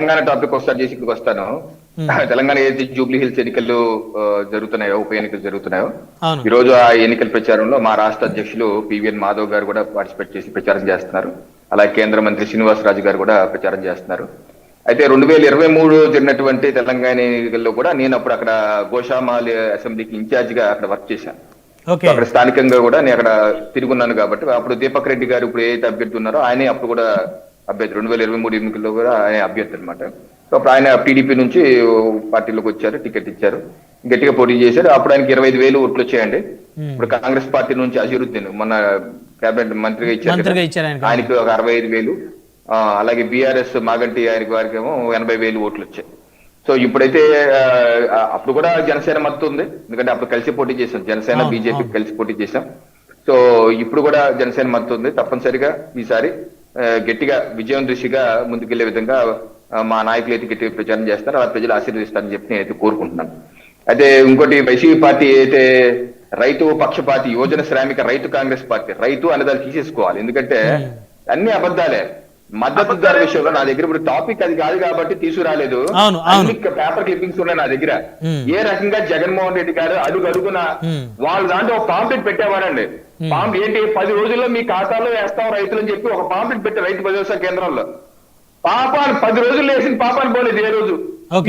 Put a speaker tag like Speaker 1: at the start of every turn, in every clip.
Speaker 1: Telangana topic ఒకసారి చేసి ఇక్కడికి వస్తాను. తెలంగాణ ఏదైతే జూబ్లీ హిల్స్ ఎన్నికలు జరుగుతున్నాయో ఉప ఎన్నికలు జరుగుతున్నాయో? ఈ రోజు ఆ ఎన్నికల ప్రచారంలో మా రాష్ట్ర అధ్యక్షులు పివిఎన్ మాధవ్ గారు కూడా పార్టిసిపేట్ చేసి ప్రచారం చేస్తున్నారు. అలాగే కేంద్ర మంత్రి శ్రీనివాస్ రాజు గారు కూడా ప్రచారం చేస్తున్నారు. అయితే రెండు వేల ఇరవై మూడు జరిగినటువంటి తెలంగాణ ఎన్నికల్లో కూడా నేను అప్పుడు అక్కడ గోషామాల్ అసెంబ్లీకి ఇన్ఛార్జ్గా అక్కడ వర్క్ చేశాను. అక్కడ స్థానికంగా కూడా నేను అక్కడ తిరుగున్నాను కాబట్టి అప్పుడు దీపక్ రెడ్డి గారు ఇప్పుడు ఏదైతే అభ్యర్థి ఉన్నారో ఆయనే అప్పుడు కూడా అభ్యర్థి రెండు వేల ఇరవై మూడు ఎన్నికల్లో కూడా ఆయన అభ్యర్థి అనమాట సో అప్పుడు ఆయన టీడీపీ నుంచి పార్టీలోకి వచ్చారు టికెట్ ఇచ్చారు. గట్టిగా పోటీ చేశారు. అప్పుడు ఆయనకి ఇరవై ఐదు వేలు ఓట్లు వచ్చాయండి. ఇప్పుడు కాంగ్రెస్ పార్టీ నుంచి అజరుద్దీన్ మొన్న కేబినెట్ మంత్రిగా ఇచ్చారు
Speaker 2: ఆయనకు.
Speaker 1: ఒక అరవై ఐదు వేలు. అలాగే బీఆర్ఎస్ మాగంటి ఆయనకి వారికి ఏమో ఎనభై వేలు ఓట్లు వచ్చాయి. సో ఇప్పుడైతే అప్పుడు కూడా జనసేన మద్దతు ఉంది. ఎందుకంటే అప్పుడు కలిసి పోటీ చేశాం. జనసేన బీజేపీ. కలిసి పోటీ చేశాం. సో ఇప్పుడు కూడా జనసేన మద్దతు ఉంది తప్పనిసరిగా ఈసారి. గట్టిగా విజయం దిశగా ముందుకెళ్ళే విధంగా మా నాయకులు అయితే గట్టిగా ప్రచారం చేస్తారు అలా ప్రజలు ఆశీర్వదిస్తారని చెప్పి నేనైతే కోరుకుంటున్నాను. అయితే ఇంకోటి వైసీపీ పార్టీ అయితే రైతు పక్షపాతి యువజన శ్రామిక రైతు కాంగ్రెస్ పార్టీ రైతు అనేదాన్ని తీసేసుకోవాలి. ఎందుకంటే అన్ని అబద్ధాలే. మద్దతు ధర విషయంలో నా దగ్గర ఇప్పుడు టాపిక్ అది కాదు కాబట్టి తీసుకురాలేదు. పేపర్ క్లిప్పింగ్స్ ఉన్నాయి నా దగ్గర. ఏ రకంగా జగన్మోహన్ రెడ్డి గారు అడుగు అడుగున. వాళ్ళ దాంట్లో ఒక పాంప్లెట్ పెట్టేవారండి. పాంప్ ఏంటి? పది రోజుల్లో మీ ఖాతాలో వేస్తాం రైతులు అని చెప్పి ఒక పాంప్లెట్ పెట్టి రైతు భరోసా కేంద్రంలో. పాపాన్ని పది రోజుల్లో వేసిన పాపాన్ని పోలేదు ఏ రోజు.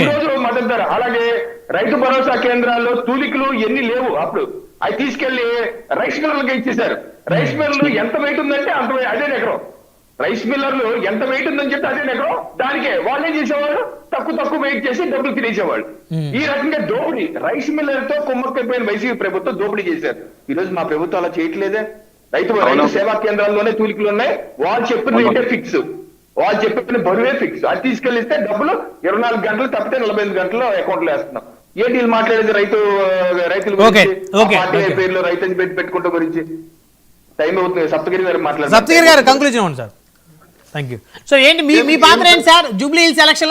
Speaker 1: ఈ రోజు మద్దతు ధర. అలాగే రైతు భరోసా కేంద్రాల్లో తూలికలు ఎన్ని లేవు అప్పుడు. అవి తీసుకెళ్ళి రైస్ మిల్లర్లకి ఇచ్చేశారు. రైస్ మిల్లర్లు ఎంత వెయిట్ ఉందంటే అంత అదే ఎకరం. రైస్ మిల్లర్లు ఎంత వెయిట్ ఉందని చెప్పి అదే ఎకరం దానికే. వాళ్ళు ఏం చేసేవాళ్ళు? తక్కువ తక్కువ వెయిట్ చేసి డబ్బులు తినేసేవాళ్ళు. ఈ రకంగా దోపిడీ. రైస్ మిల్లర్తో కుమ్మక్కైపోయిన వైసీపీ ప్రభుత్వం దోపిడీ చేశారు. ఈ రోజు మా ప్రభుత్వం అలా చేయట్లేదే. రైతు రైతు సేవా కేంద్రాల్లోనే తూలికలు ఉన్నాయి. వాళ్ళు చెప్పిన రేటే ఫిక్స్ వాళ్ళు చెప్పిన బరువే ఫిక్స్ అది తీసుకెళ్ళిస్తే డబ్బులు ఇరవై నాలుగు గంటలు తప్పితే నలభై ఐదు గంటల్లో అకౌంట్లో వేస్తున్నాం. ఏంటి వీళ్ళు మాట్లాడేది రైతు రైతుల గురించి. పేరులో రైతు పెట్టుకుంటే గురించి? టైం అవుతుంది సప్తగిరి గారు మాట్లాడారు
Speaker 2: సప్తగిరి గారు conclusion sir. Thank you so ఏంటి మీ మీ పాత్ర ఏంటి సార్? Jubilee hills election